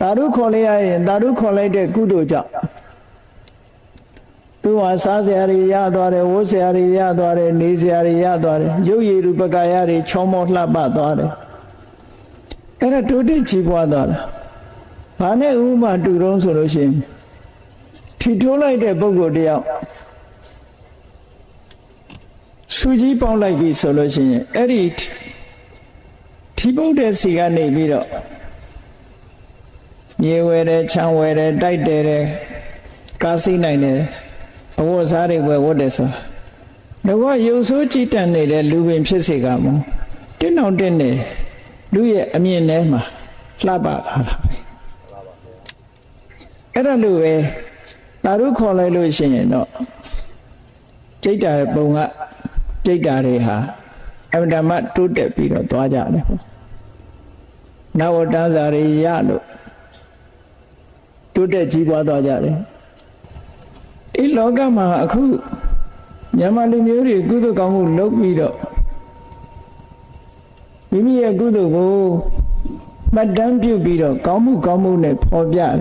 သာဓုခေါ်လိုက်ရရင်သာဓုခေါ်လိုက်တဲ့ကုသိုလ်ကြောင့်သူဟာစားစရာတွေရသွားတယ်ဝတ်စရာတွေရသွားတယ်နေစရာတွေရသွားတယ်ရုပ်ရည်ရူပကာယတွေချောမောလှပသွားတယ်အဲ့ဒါတိုးတက်ကြီးပွားသွားတာဘာနဲ့ဥပမာတူတော့ဆိုလို့ရှိရင်ထီထိုးလိုက်တဲ့ပုဂ္ဂိုလ်တယောက်စူကြီးပေါက်လိုက်ပြီဆိုလို့ရှိရင်အဲ့ဒီထီပုတ်တဲ့စီကနေပြီးတော့ မြေဝဲတယ်ချမ်းဝဲတယ်တိုက်တယ်တယ်ကားစိနိုင်တယ်အဝတ်စားတွေဝယ်ဝတ်တယ်ဆိုတာတော့ရုပ်ဆိုးကြည်တန်နေတဲ့လူပင်ဖြစ်စေကမုံတင်းအောင်တင်းနေလူရဲ့အမြင်ထဲမှာလှပလာတာပဲအဲ့ဒါလိုပဲတာရုခေါ်လိုက်လို့ရှိရင်တော့ကြိတ်တာပုံကကြိတ်တာတွေဟာအမှန်တမ်းတိုးတက်ပြီးတော့သွားကြတယ်ပေါ့နဝတ္တဇာရိယလို့ တိုးတက်ကြီးပွားသွားကြတယ်ဒီလောကမှာအခုမြန်မာလူမျိုးတွေကုသကောင်းမှုလုပ်ပြီးတော့မိမိရဲ့ကုသိုလ်ကိုမှတ်တမ်းပြုပြီးတော့ကောင်းမှုကောင်းမှုနဲ့ဖော်ပြတယ်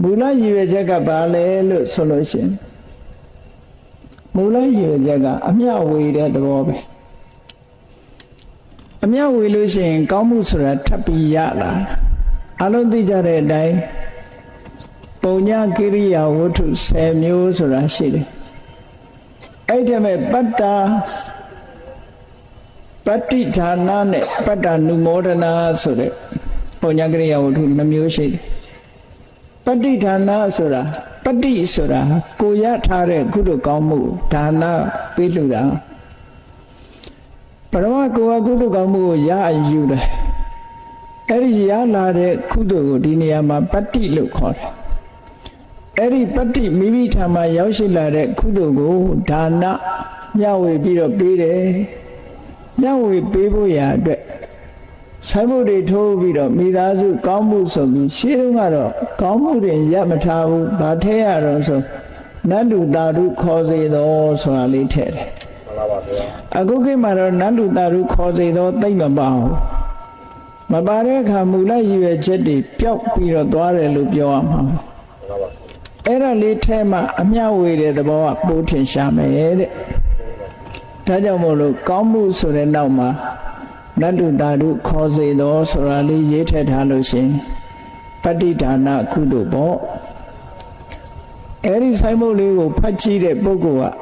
မူလရည်ရွယ်ချက်ကဘာလဲလို့ဆိုလို့ရှိရင်မူလရည်ရွယ်ချက်ကအမျှဝေတဲ့သဘောပဲအမျှဝေလို့ရှိရင် ကောင်းမှုဆိုတာထပ်ပြီးရလာအလုံးသိကြတဲ့အတိုင်း ပုံညာကိရိယာဝတ္ထု10မျိုးဆိုတာရှိတယ်အဲ့ဒီမဲ့ပတ္တာပတ္တိဌာနနဲ့ပတ္တနုမောဒနာဆိုတဲ့ပုံညာကိရိယာဝတ္ထု2မျိုးရှိတယ်ပတ္တိဌာနဆိုတာပတ္တိဆိုတာကိုရထားတဲ့ကုသိုလ်ကောင်းမှုဒါနပေးလူတာပရမကိုယ်ကကုသိုလ်ကောင်းမှုကိုရယူတယ်အဲ့ဒီရလာတဲ့ကုသိုလ်ကိုဒီနေရာမှာပတ္တိလို့ခေါ်တယ် အဲ့ဒီပတ္တိမိမိထာမှာရောက်ရှိလာတဲ့ကုသိုလ်ကိုဒါနမျှဝေပြီးတော့ပေးတယ်မျှဝေပေးဖို့ရာအတွက်ဆိုင်ဖို့တွေထိုးပြီးတော့မိသားစုကောင်းမှုဆိုပြီးရှင်းတော့ကတော့ကောင်းမှုတွေရမထားဘူးဗာထဲရတော့ဆိုနတ်လူတာရုခေါ်စေတော်ဆိုတာလေးထည့်တယ်မှန်ပါပါဗျာအခုခေတ်မှာတော့နတ်လူတာရုခေါ်စေတော်သိမ့်မပါဘူးမပါတဲ့အခါမူလရည်ရွယ်ချက်တွေပျောက်ပြီးတော့သွားတယ်လို့ပြောရမှာမှန်ပါပါ အဲ့ဒါလေးထဲမှာအမျှဝေတဲ့သဘောကပိုးထင်ရှားမယ်တဲ့ဒါကြောင့်မို့လို့ကောင်းမှုဆိုတဲ့နောက်မှာနတ္တုတာရုခေါ်စေတော်ဆိုတာလေးရေးထည့်ထားလို့ရှင်ပဋိဒါနကုသိုလ်ပေါ့အဲ့ဒီဆိုင်မုတ်လေးကိုဖတ်ကြည့်တဲ့ပုဂ္ဂိုလ်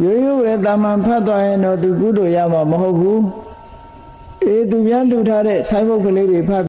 ကရိုးရိုးပဲတာမန်ဖတ်သွားရင်တော့သူကုသိုလ်ရမှာမဟုတ်ဘူးအေးသူများလှူထားတဲ့ဆိုင်မုတ်ကလေးတွေဖတ်